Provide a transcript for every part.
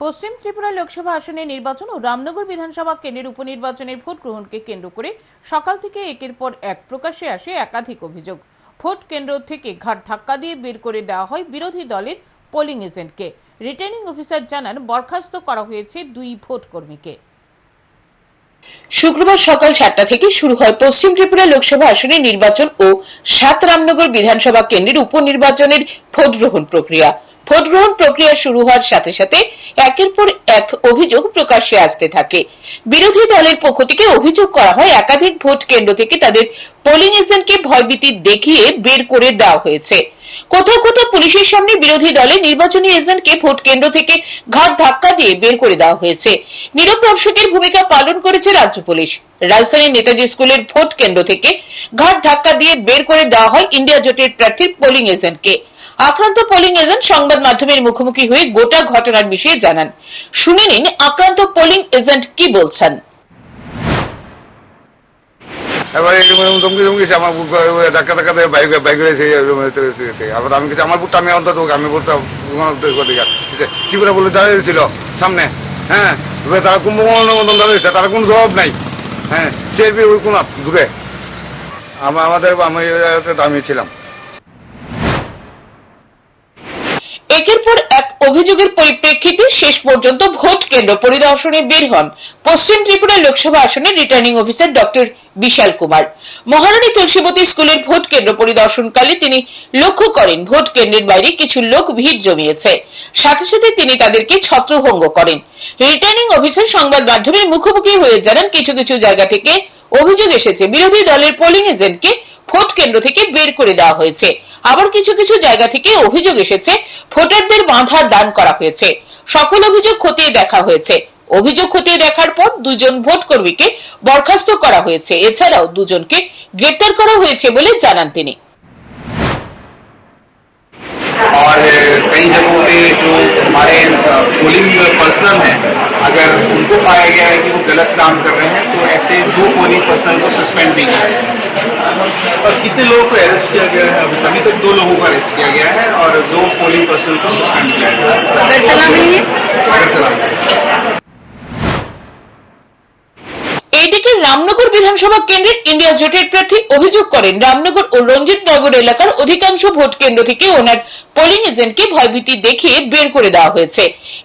পশ্চিম ত্রিপুরা লোকসভা আসনের নির্বাচন ও রামনগর বিধানসভা কেন্দ্রের উপনির্বাচনের ভোট গ্রহণকে কেন্দ্র করে সকাল থেকে একের পর এক প্রকাশ্যে আসে একাধিক অভিযোগ। ভোট কেন্দ্র থেকে ঘাট ধাক্কা দিয়ে বের করে দেওয়া হয় বিরোধী দলের পোলিং এজেন্টকে। রিটার্নিং অফিসার জানান, বরখাস্ত করা হয়েছে দুই ভোট কর্মীকে। শুক্রবার সকাল সাতটা থেকে শুরু হয় পশ্চিম ত্রিপুরা লোকসভা আসনের নির্বাচন ও সাত রামনগর বিধানসভা কেন্দ্রের উপনির্বাচনের ভোট গ্রহণ প্রক্রিয়া। ভোট গ্রহণ প্রক্রিয়া শুরু হওয়ার সাথে সাথে একের পর এক অভিযোগ প্রকাশ্যে আসতে থাকে। বিরোধী দলের পক্ষ থেকে অভিযোগ করা হয়, একাধিক ভোট কেন্দ্র থেকে তাদের পোলিং এজেন্টকে ভয়ভীতি দেখিয়ে বের করে দেওয়া হয়েছে। কোথাও কোথাও পুলিশের সামনে বিরোধী দলের নির্বাচনী এজেন্টকে ভোট কেন্দ্র থেকে ঘাট ধাক্কা দিয়ে বের করে দেওয়া হয়েছে। নীরব দর্শকের ভূমিকা পালন করেছে রাজ্য পুলিশ। রাজধানীর নেতাজি স্কুলের ভোট কেন্দ্র থেকে ঘাট ধাক্কা দিয়ে বের করে দেওয়া হয় ইন্ডিয়া জোটের প্রার্থীর পোলিং এজেন্টকে। আক্রান্ত পোলিং এজেন্ট সংবাদ মাধ্যমের মুখোমুখি হয়ে গোটা ঘটনার বিষয়ে জানান শুনে নিন আক্রান্ত পোলিং এজেন্ট কি বলছেন এবারে আমি বুটটা আমি অন্তত আমি বলে দাঁড়িয়েছিল সামনে হ্যাঁ তারা কোনো জবাব নাই হ্যাঁ আমাদের আমি দামি ছিলাম একের পর এক অভিযোগের পরিপ্রেক্ষিতে শেষ পর্যন্ত ভোট কেন্দ্র পরিদর্শনে বের হন পশ্চিম ত্রিপুরা লোকসভা আসনের returning officer doctor Bishal Kumar. Maharani Tulsibati স্কুলের ভোট কেন্দ্র পরিদর্শনকালে তিনি লক্ষ্য করেন ভোট কেন্দ্রের বাইরে কিছু লোক ভিড় জমিয়েছে। সাথে সাথে তিনি তাদেরকে ছত্রভঙ্গ করেন। রিটার্নিং অফিসার সংবাদ মাধ্যমের মুখোমুখি হয়ে জানান, কিছু কিছু জায়গা থেকে অভিযোগ এসেছে, বিরোধী দলের পোলিং এজেন্টকে ভোট কেন্দ্র থেকে বের করে দেওয়া হয়েছে আবার কিছু কিছু জায়গা থেকে অভিযোগ এসেছে ভোটারদের বাধা দান করা হয়েছে সকল অভিযোগ খতিয়ে দেখা হয়েছে অভিযোগ খতিয়ে দেখার পর দুজন ভোট কর্মীকে বরখাস্ত করা হয়েছে এছাড়াও দুজনকে গ্রেপ্তার করা হয়েছে বলে জানান তিনি और कई जगहों पे जो हमारे पोलिंग पर्सनल हैं अगर उनको पाया गया है कि वो गलत काम कर रहे हैं तो ऐसे दो पोलिंग पर्सनल को सस्पेंड भी किया है और कितने लोगों को अरेस्ट किया गया है? अभी अभी तक दो लोगों को अरेस्ट किया गया है और दो पोलिंग पर्सनल को सस्पेंड किया गया है। अगरतला में अगरतला में। এইদিকে রামনগর বিধানসভা কেন্দ্রের ইন্ডিয়া জোটের প্রার্থী অভিযোগ করেন, রামনগর ও রঞ্জিত নগর এলাকার অধিকাংশ ভোট কেন্দ্র থেকে ওনার পোলিং এজেন্টকে ভয়ভীতি দেখিয়ে বের করে দেওয়া হয়েছে।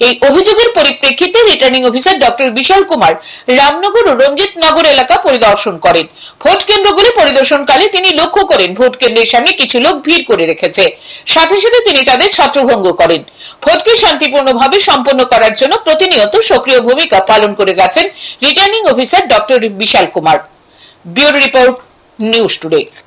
এই অভিযোগের পরিপ্রেক্ষিতে returning officer doctor Bishal Kumar Ramnagar ও রঞ্জিত নগর এলাকা পরিদর্শন করেন। ভোট কেন্দ্রগুলি পরিদর্শনকালে তিনি লক্ষ্য করেন, ভোট কেন্দ্রের সামনে কিছু লোক ভিড় করে রেখেছে। সাথে সাথে তিনি তাদের ছত্রভঙ্গ করেন। ভোটকে শান্তিপূর্ণভাবে সম্পন্ন করার জন্য প্রতিনিয়ত সক্রিয় ভূমিকা পালন করে গেছেন returning officer doctor Bishal Kumar. Bureau report news today.